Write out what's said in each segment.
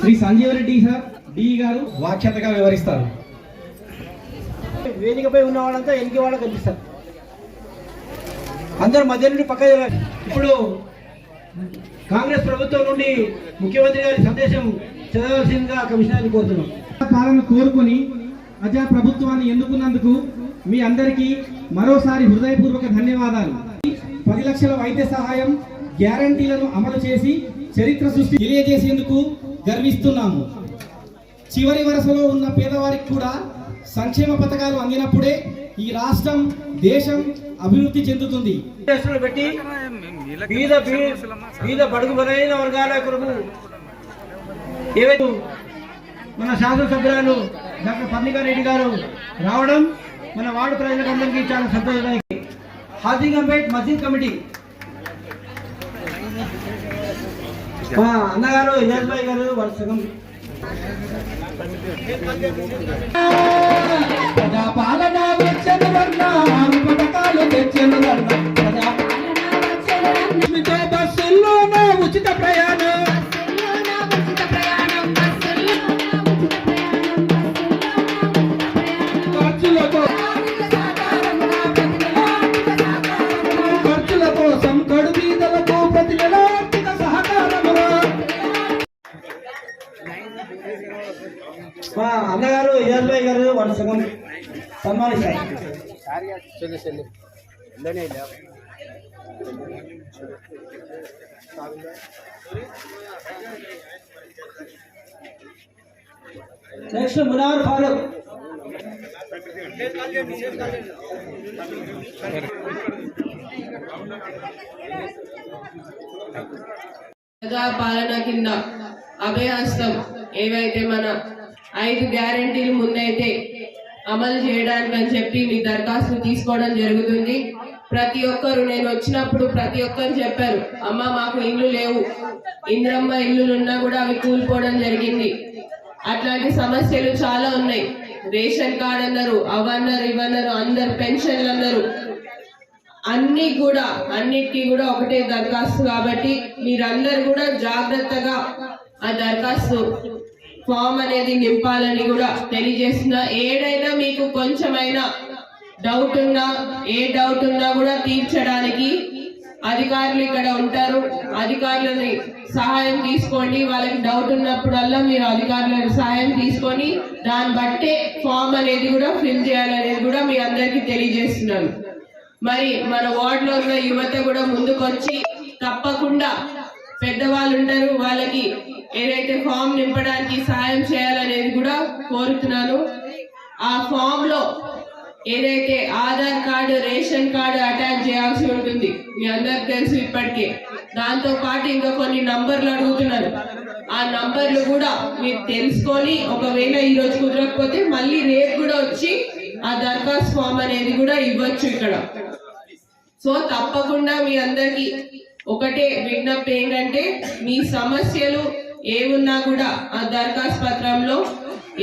Shri Sanjeev Reddy sir D గారు వాఖ్యతగా వివరిస్తారు. వేదికపై ఉన్న వాళ్ళంతా ఎనికి వాళ్ళకి కనిపిస్తారు అందరూ మధ్య నుండి పక్క. ఇప్పుడు కాంగ్రెస్ ప్రభుత్వం నుండి ముఖ్యమంత్రి గారి సందేశం చదవాల్సిందిగా కమిషనర్ని కోరుతున్నాం. పాలన కోరుకొని ప్రజా ప్రభుత్వాన్ని ఎన్నుకున్నందుకు మీ అందరికీ మరోసారి హృదయపూర్వక ధన్యవాదాలు. పది లక్షల వైద్య సహాయం గ్యారంటీలను అమలు చేసి చరిత్ర సృష్టి తెలియజేసేందుకు గర్విస్తున్నాము. చివరి వరుసలో ఉన్న పేదవారికి కూడా సంక్షేమ పథకాలు అందినప్పుడే ఈ రాష్ట్రం దేశం అభివృద్ధి చెందుతుంది. పెట్టి బీద బీద బడుగు బలైన వర్గాల కొరకు ఏవైతే మన శాసనసభ్యురాలు డాక్టర్ పర్ణికారెడ్డి గారు రావడం మన వార్డు ప్రజలందరికీ చాలా సంతోషదాయక హాజీగంపేట్ మసీద్ కమిటీ మా అన్నగారు ఇజాజ్ భాయ్ గారు సగం ప్రజాపాలన వచ్చను వర్ణ పథకాలు తెచ్చను వర్ణ ప్రజాపాలన బస్సుల్లోన ఉచిత ప్రయాణం. వర్షం లేవు నెక్స్ట్ మునార్ ఫారూక్. ప్రజా పాలన కింద అభయహస్తం ఏవైతే మన ఐదు గ్యారెంటీలు ముందైతే అమలు చేయడానికి అని చెప్పి మీ దరఖాస్తు తీసుకోవడం జరుగుతుంది. ప్రతి ఒక్కరు నేను వచ్చినప్పుడు ప్రతి ఒక్కరు చెప్పారు అమ్మ మాకు ఇల్లు లేవు. ఇంద్రమ్మ ఇల్లులు ఉన్నా కూడా అవి కూలిపోవడం జరిగింది. అట్లాంటి సమస్యలు చాలా ఉన్నాయి. రేషన్ కార్డ్ అన్నారు అవన్నారు ఇవన్నారు అందరు పెన్షన్లు అన్నారు. అన్ని కూడా అన్నిటికీ కూడా ఒకటే దరఖాస్తు కాబట్టి మీరందరూ కూడా జాగ్రత్తగా ఆ దరఖాస్తు ఫామ్ అనేది నింపాలని కూడా తెలియజేసిన ఏడైనా మీకు కొంచెమైనా డౌట్ ఉన్నా ఏ డౌట్ ఉన్నా కూడా తీర్చడానికి అధికారులు ఇక్కడ ఉంటారు. అధికారులని సహాయం తీసుకోండి. వాళ్ళకి డౌట్ ఉన్నప్పుడల్లా మీరు అధికారుల సహాయం తీసుకొని దాన్ని బట్టే ఫామ్ అనేది కూడా ఫిల్ చేయాలనేది కూడా మీ అందరికీ తెలియజేస్తున్నాను. మరి మన వార్డులో ఉన్న యువత కూడా ముందుకొచ్చి తప్పకుండా పెద్దవాళ్ళు ఉంటారు వాళ్ళకి ఏదైతే ఫామ్ నింపడానికి సహాయం చేయాలనేది కూడా కోరుతున్నాను. ఆ ఫామ్లో ఏదైతే Aadhaar card ration card attach చేయాల్సి ఉంటుంది మీ అందరికి తెలుసు ఇప్పటికే. దాంతో పాటు ఇంకా కొన్ని నంబర్లు అడుగుతున్నారు ఆ నంబర్లు కూడా మీరు తెలుసుకొని ఒకవేళ ఈ రోజు కుదరకపోతే మళ్ళీ రేపు కూడా వచ్చి ఆ దరఖాస్తు ఫామ్ అనేది కూడా ఇవ్వచ్చు ఇక్కడ. సో తప్పకుండా మీ అందరికి ఒకటే విజ్ఞప్తి ఏంటంటే మీ సమస్యలు ఏమున్నా కూడా ఆ దరఖాస్తు పత్రంలో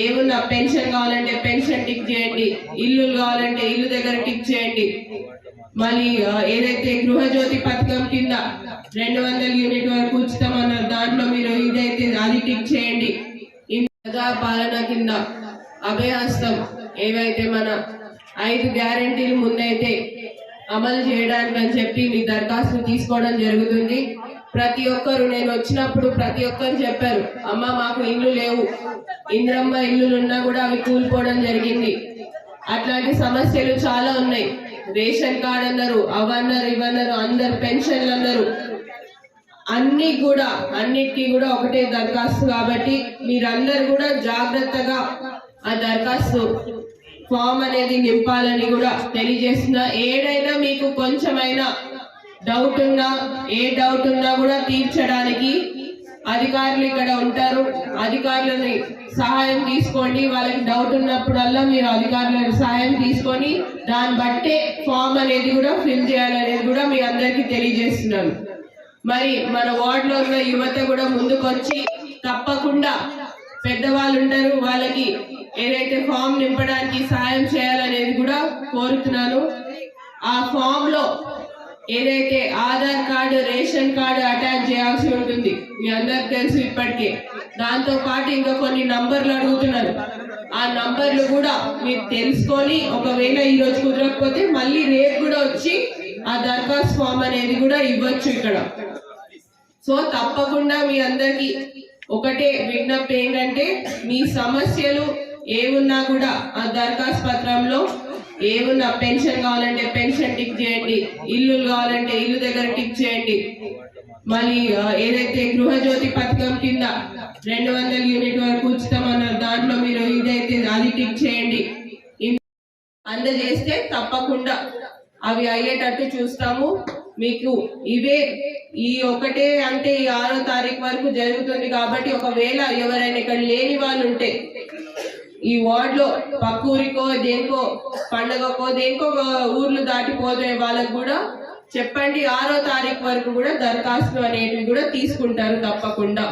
ఏమున్నా పెన్షన్ కావాలంటే పెన్షన్ టిక్ చేయండి ఇల్లు కావాలంటే ఇల్లు దగ్గర టిక్ చేయండి. మళ్ళీ ఏదైతే గృహజ్యోతి పథకం కింద రెండు వందల యూనిట్ వరకు ఉచితం అన్నారు దాంట్లో మీరు ఇదైతే అది టిక్ చేయండి. ఈ ప్రజా పాలన కింద అభయహస్తం ఏవైతే మన ఐదు గ్యారెంటీలు ముందైతే అమలు చేయడానికి అని చెప్పి మీ దరఖాస్తు తీసుకోవడం జరుగుతుంది. ప్రతి ఒక్కరు నేను వచ్చినప్పుడు ప్రతి ఒక్కరు చెప్పారు అమ్మ మాకు ఇల్లు లేవు. ఇంద్రమ్మ ఇల్లులు ఉన్నా కూడా అవి కూలిపోవడం జరిగింది. అట్లాంటి సమస్యలు చాలా ఉన్నాయి. రేషన్ కార్డ్ అన్నారు అవన్నారు ఇవన్నారు అందరు పెన్షన్లు అన్నారు. అన్ని కూడా అన్నిటికీ కూడా ఒకటే దరఖాస్తు కాబట్టి మీరందరూ కూడా జాగ్రత్తగా ఆ దరఖాస్తు ఫామ్ అనేది నింపాలని కూడా తెలియజేసిన ఏడైనా మీకు కొంచెమైనా డౌట్ ఉన్నా ఏ డౌట్ ఉన్నా కూడా తీర్చడానికి అధికారులు ఇక్కడ ఉంటారు. అధికారులని సహాయం తీసుకోండి. వాళ్ళకి డౌట్ ఉన్నప్పుడల్లా మీరు అధికారుల సహాయం తీసుకొని దాన్ని బట్టే ఫామ్ అనేది కూడా ఫిల్ చేయాలనేది కూడా మీ అందరికీ తెలియజేస్తున్నాను. మరి మన వార్డులో ఉన్న యువత కూడా ముందుకొచ్చి తప్పకుండా పెద్దవాళ్ళు ఉంటారు వాళ్ళకి ఏదైతే ఫామ్ నింపడానికి సహాయం చేయాలనేది కూడా కోరుతున్నాను. ఆ ఫామ్లో ఏదైతే Aadhaar card ration card attach చేయాల్సి ఉంటుంది మీ అందరికి తెలుసు ఇప్పటికే. దాంతో పాటు ఇంకా కొన్ని నంబర్లు అడుగుతున్నారు. ఆ నంబర్లు కూడా మీరు తెలుసుకొని ఒకవేళ ఈ రోజు కుదరకపోతే మళ్ళీ రేపు కూడా వచ్చి ఆ దరఖాస్తు ఫామ్ అనేది కూడా ఇవ్వచ్చు ఇక్కడ. సో తప్పకుండా మీ అందరికి ఒకటే విజ్ఞప్తి ఏంటంటే మీ సమస్యలు ఏమున్నా కూడా ఆ దరఖాస్తు పత్రంలో ఏమున్నా పెన్షన్ కావాలంటే పెన్షన్ టిక్ చేయండి ఇల్లు కావాలంటే ఇల్లు దగ్గర టిక్ చేయండి. మళ్ళీ ఏదైతే గృహజ్యోతి పథకం కింద రెండు వందల యూనిట్ వరకు ఉచితమన్నారు దాంట్లో మీరు ఇదైతే అది టిక్ చేయండి. అందజేస్తే తప్పకుండా అవి అయ్యేటట్టు చూస్తాము. మీకు ఇవే ఈ ఒకటే అంటే ఈ ఆరో తారీఖు వరకు జరుగుతుంది కాబట్టి ఒకవేళ ఎవరైనా ఇక్కడ లేని వాళ్ళు ఉంటే ఈ వార్డ్లో పక్క ఊరికో దేనికో పండగకో దేనికో ఊర్లు దాటిపోతే వాళ్ళకు కూడా చెప్పండి ఆరో తారీఖు వరకు కూడా దరఖాస్తులు అనేటివి కూడా తీసుకుంటారు తప్పకుండా.